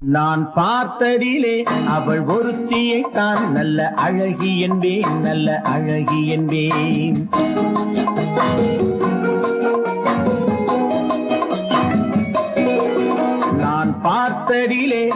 நான் பார்த்ததிலே அவள் ஒருத்தியைத்தான் நல்ல அழகி என்பேன் நல்ல அழகி என்பேன்.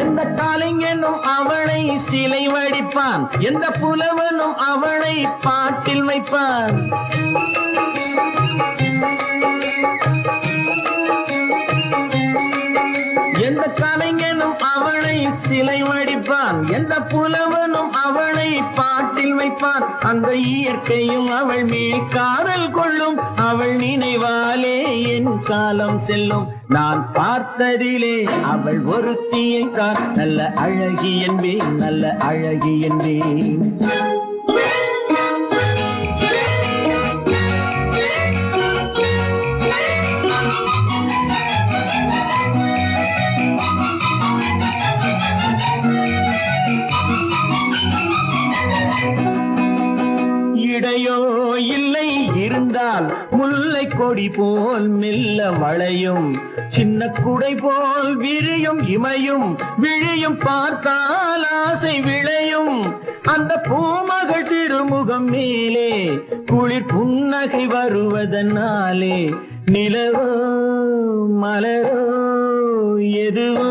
எந்த காலைஞனும் அவளை சிலை வடிப்பான். எந்த புலவனும் அவளை பாட்டில் வைப்பான். சிலை வடிப்பான். எந்த புலவனும் அவளை பாட்டில் வைப்பான். அந்த இயற்கையும் அவள் மேல் காதல் கொள்ளும். அவள் நினைவாலே என் காலம் செல்லும். நான் பார்த்ததிலே அவள் ஒருத்தியை தான் நல்ல அழகி என்பேன் நல்ல அழகி என்பேன். இடையோ இல்லை. இருந்தால் முல்லை கொடி போல் மெல்ல வளையும் சின்ன குடை போல் விரியும் இமையும் விழியும் பார்த்தால் ஆசை விளையும். அந்த பூமகள் திருமுகம் மேலே குளிர் புன்னகை வருவதனாலே நிலவோ மலரோ எதுவோ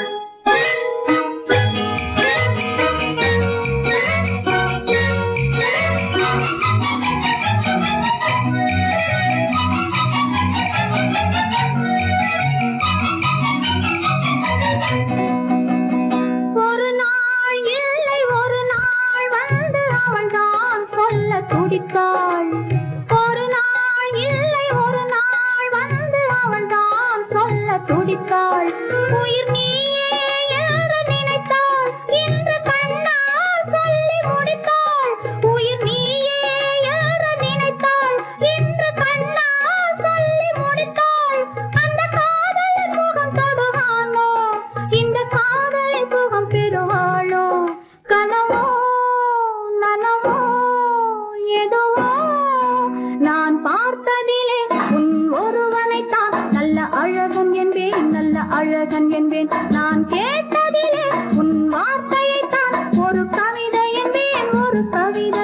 Bye. அழகன் என்பேன். நான் கேட்டதிலே உன் வார்த்தையைத்தான் ஒரு கவிதை என்பேன் ஒரு கவிதை.